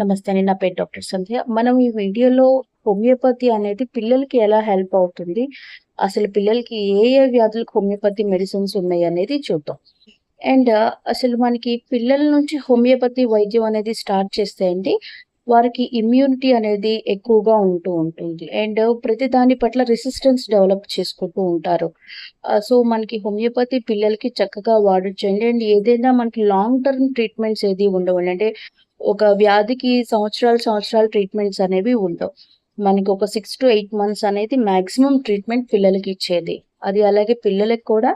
నమస్తే అండి. నా పేరు డాక్టర్ సంధ్య. మనం ఈ వీడియోలో హోమియోపతి అనేది పిల్లలకి ఎలా హెల్ప్ అవుతుంది? అసలు పిల్లలకి ఏ ఏ వ్యాధులకు హోమియోపతి మెడిసిన్స్ ఉన్నాయి అనేది చూద్దాం. అండ్ అసలు మనకి పిల్లల నుంచి హోమియోపతి వైద్యం అనేది స్టార్ట్ చేస్తే అండి వారికి ఇమ్యూనిటీ అనేది ఎక్కువగా ఉంటూ ఉంటుంది. అండ్ ప్రతి దాని పట్ల రెసిస్టెన్స్ డెవలప్ చేసుకుంటూ ఉంటారు. సో మనకి హోమియోపతి పిల్లలకి చక్కగా వాడొచ్చండి అండ్ ఏదైనా మనకి లాంగ్ టర్మ్ ట్రీట్మెంట్స్ ఏది ఉండవండి. అంటే ఒక వ్యాధికి సంవత్సరాలు సంవత్సరాలు ట్రీట్మెంట్స్ అనేవి ఉండవు. మనకి ఒక సిక్స్ టు ఎయిట్ మంత్స్ అనేది మాక్సిమం ట్రీట్మెంట్ పిల్లలకి ఇచ్చేది. అది అలాగే పిల్లలకి కూడా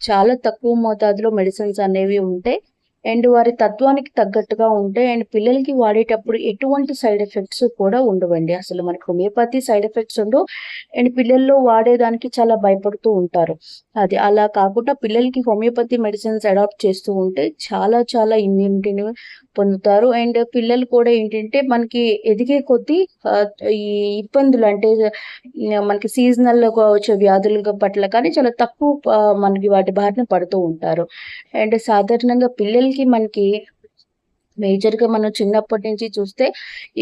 చాలా తక్కువ మోతాదులో మెడిసిన్స్ అనేవి ఉంటాయి అండ్ వారి తత్వానికి తగ్గట్టుగా ఉంటాయి అండ్ పిల్లలకి వాడేటప్పుడు ఎటువంటి సైడ్ ఎఫెక్ట్స్ కూడా ఉండవండి. అసలు మనకి హోమియోపతి సైడ్ ఎఫెక్ట్స్ ఉండవు. అండ్ పిల్లల్లో వాడేదానికి చాలా భయపడుతూ ఉంటారు. అది అలా కాకుండా పిల్లలకి హోమియోపతి మెడిసిన్స్ అడాప్ట్ చేస్తూ ఉంటే చాలా చాలా ఇమ్యూనిటీని పొందుతారు. అండ్ పిల్లలు కూడా ఏంటంటే మనకి ఎదిగే కొద్దీ ఈ ఇబ్బందులు అంటే మనకి సీజనల్గా వచ్చే వ్యాధుల పట్ల కానీ చాలా తక్కువ మనకి వాటి బారిన పడుతూ ఉంటారు. అండ్ సాధారణంగా పిల్లలు పిల్లలకి మనకి మేజర్గా మనం చిన్నప్పటి నుంచి చూస్తే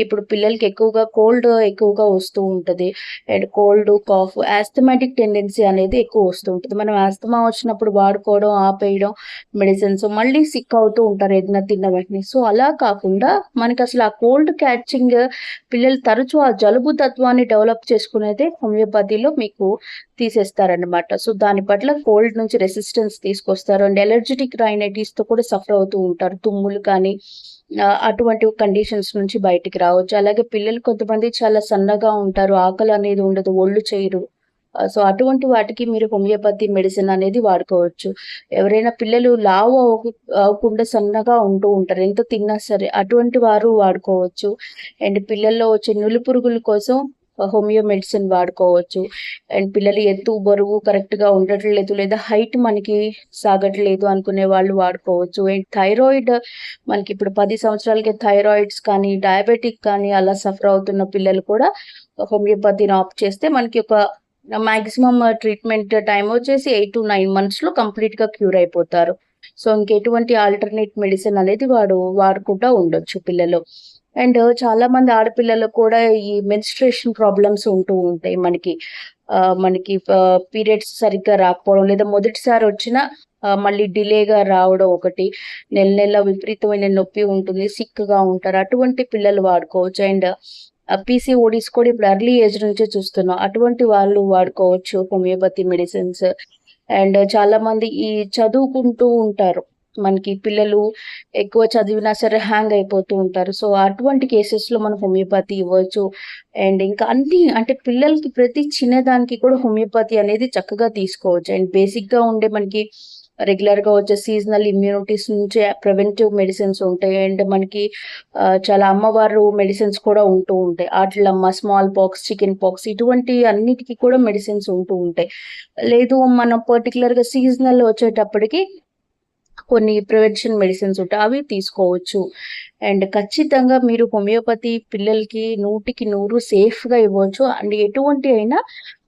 ఇప్పుడు పిల్లలకి ఎక్కువగా కోల్డ్ ఎక్కువగా వస్తూ ఉంటుంది. And cold cough asthmatic tendency అనేది ఎక్కువ వస్తూ ఉంటుంది. మనం ఆస్థమా వచ్చినప్పుడు వాడుకోవడం ఆపేయడం మెడిసిన్స్ మళ్ళీ సిక్ అవుతూ ఉంటారు ఏదైనా తిన్న వెంటనే. సో అలా కాకుండా మనకి అసలు ఆ కోల్డ్ క్యాచింగ్ పిల్లలు తరచూ ఆ జలుబు తత్వాన్ని డెవలప్ చేసుకునేదే హోమియోపతిలో మీకు తీసేస్తారనమాట సో దాని పట్ల కోల్డ్ నుంచి రెసిస్టెన్స్ తీసుకొస్తారు. అండ్ ఎలర్జెటిక్తో కూడా సఫర్ అవుతూ ఉంటారు. తుమ్ములు కానీ అటువంటి కండిషన్స్ నుంచి బయటికి రావచ్చు. అలాగే పిల్లలు కొంతమంది చాలా సన్నగా ఉంటారు ఆకలి అనేది ఉండదు ఒళ్ళు చేయరు. సో అటువంటి వాటికి మీరు హోమియోపతి మెడిసిన్ అనేది వాడుకోవచ్చు. ఎవరైనా పిల్లలు లావు అవ్వకుండా సన్నగా ఉంటూ ఉంటారు. ఎంత తిన్నా సరే అటువంటి వారు వాడుకోవచ్చు. అండ్ పిల్లల్లో వచ్చే నులి పురుగుల కోసం హోమియో మెడిసిన్ వాడుకోవచ్చు. అండ్ పిల్లలు ఎత్తు బరువు కరెక్ట్గా ఉండట్లేదు లేదా హైట్ మనకి సాగట్లేదు అనుకునే వాళ్ళు వాడుకోవచ్చు. అండ్ థైరాయిడ్ మనకి ఇప్పుడు పది సంవత్సరాలకి థైరాయిడ్స్ కానీ డయాబెటిక్ కానీ అలా సఫర్ అవుతున్న పిల్లలు కూడా హోమియోపతిని ఆప్ చేస్తే మనకి ఒక మాక్సిమం ట్రీట్మెంట్ టైం వచ్చేసి ఎయిట్ టు నైన్ మంత్స్లో కంప్లీట్గా క్యూర్ అయిపోతారు. సో ఇంకెటువంటి ఆల్టర్నేట్ మెడిసిన్ అనేది వాడు వాడుకుంటూ ఉండొచ్చు పిల్లలు. అండ్ చాలా మంది ఆడపిల్లలకు కూడా ఈ మెన్స్ట్రేషన్ ప్రాబ్లమ్స్ ఉంటూ ఉంటాయి మనకి. మనకి పీరియడ్స్ సరిగ్గా రాకపోవడం లేదా మొదటిసారి వచ్చిన మళ్ళీ డిలేగా రావడం ఒకటి. నెల నెల విపరీతమైన నొప్పి ఉంటుంది సిక్గా ఉంటారు. అటువంటి పిల్లలు వాడుకోవచ్చు. అండ్ పీసీఓడీస్ కూడా ఇప్పుడు ఎర్లీ ఏజ్ నుంచే చూస్తున్నాం. అటువంటి వాళ్ళు వాడుకోవచ్చు హోమియోపతి మెడిసిన్స్ అండ్ చాలా మంది ఈ చదువుకుంటూ ఉంటారు. మనకి పిల్లలు ఎక్కువ చదివినా సరే హ్యాంగ్ అయిపోతూ ఉంటారు. సో అటువంటి కేసెస్లో మనం హోమియోపతి ఇవ్వచ్చు. అండ్ ఇంకా అన్ని అంటే పిల్లలకి ప్రతి చిన్నదానికి కూడా హోమియోపతి అనేది చక్కగా తీసుకోవచ్చు. అండ్ బేసిక్గా ఉండే మనకి రెగ్యులర్గా వచ్చే సీజనల్ ఇమ్యూనిటీస్ నుంచి ప్రివెంటివ్ మెడిసిన్స్ ఉంటాయి. అండ్ మనకి చాలా అమ్మవారు మెడిసిన్స్ కూడా ఉంటూ ఉంటాయి. ఆటలమ్మ స్మాల్ పాక్స్ చికెన్ పాక్స్ ఇటువంటి అన్నిటికీ కూడా మెడిసిన్స్ ఉంటూ ఉంటాయి. లేదు మనం పర్టికులర్గా సీజనల్ వచ్చేటప్పటికి కొన్ని ప్రివెన్షన్ మెడిసిన్స్ ఉంటాయి అవి తీసుకోవచ్చు. అండ్ ఖచ్చితంగా మీరు హోమియోపతి పిల్లలకి నూటికి నూరు సేఫ్గా ఇవ్వచ్చు. అండ్ ఎటువంటి అయినా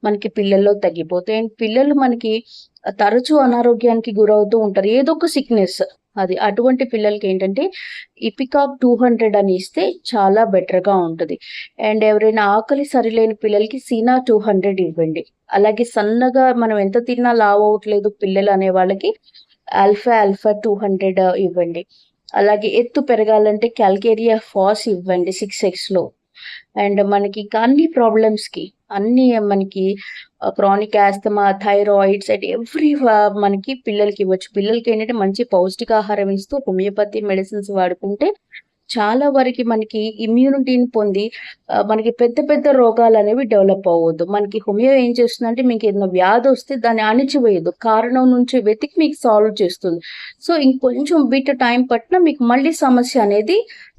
మనకి పిల్లల్లో తగ్గిపోతాయి. అండ్ పిల్లలు మనకి తరచూ అనారోగ్యానికి గురవుతూ ఉంటారు. ఏదో ఒక సిక్నెస్ అది. అటువంటి పిల్లలకి ఏంటంటే ఇపికాక్ టూ హండ్రెడ్ అని ఇస్తే చాలా బెటర్గా ఉంటుంది. అండ్ ఎవరైనా ఆకలి సరిలేని పిల్లలకి సీనా టూ హండ్రెడ్ ఇవ్వండి. అలాగే సన్నగా మనం ఎంత తిన్నా లావ్ అవ్వట్లేదు పిల్లలు అనే వాళ్ళకి ఆల్ఫా ఆల్ఫా టూ హండ్రెడ్ ఇవ్వండి. అలాగే ఎత్తు పెరగాలంటే క్యాల్కేరియా ఫాస్ ఇవ్వండి సిక్స్ ఎక్స్లో అండ్ మనకి అన్ని ప్రాబ్లమ్స్కి అన్ని మనకి chronic asthma thyroids and every మనకి పిల్లలకి ఇవ్వచ్చు. పిల్లలకి ఏంటంటే మంచి పౌష్టికాహారం ఇస్తూ హోమియోపతి మెడిసిన్స్ వాడుకుంటే చాలా వరకు మనకి ఇమ్యూనిటీని పొంది మనకి పెద్ద పెద్ద రోగాలు అనేవి డెవలప్ అవ్వద్దు. మనకి హోమియో ఏం చేస్తుందంటే మీకు ఏదైనా వ్యాధి వస్తే దాన్ని అణిచివేయదు కారణం నుంచి వెతికి మీకు సాల్వ్ చేస్తుంది. సో ఇంకొంచెం బిట్ టైం పట్టిన మీకు మళ్ళీ సమస్య అనేది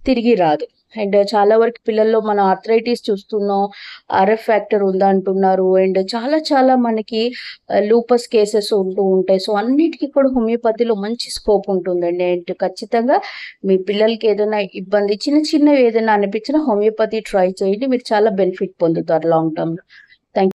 తిరిగి రాదు. అండ్ చాలా వరకు పిల్లల్లో మన ఆర్థరైటిస్ చూస్తున్నాం ఆర్ఎఫ్ ఫ్యాక్టర్ ఉందంటున్నారు. అండ్ చాలా చాలా మనకి లూపస్ కేసెస్ ఉంటూ ఉంటాయి. సో అన్నిటికీ కూడా హోమియోపతిలో మంచి స్కోప్ ఉంటుందండి. అండ్ ఖచ్చితంగా మీ పిల్లలకి ఏదైనా ఇబ్బంది చిన్న చిన్నవి ఏదైనా అనిపించినా హోమియోపతి ట్రై చేయండి. మీరు చాలా బెనిఫిట్ పొందుతారు లాంగ్ టర్మ్లో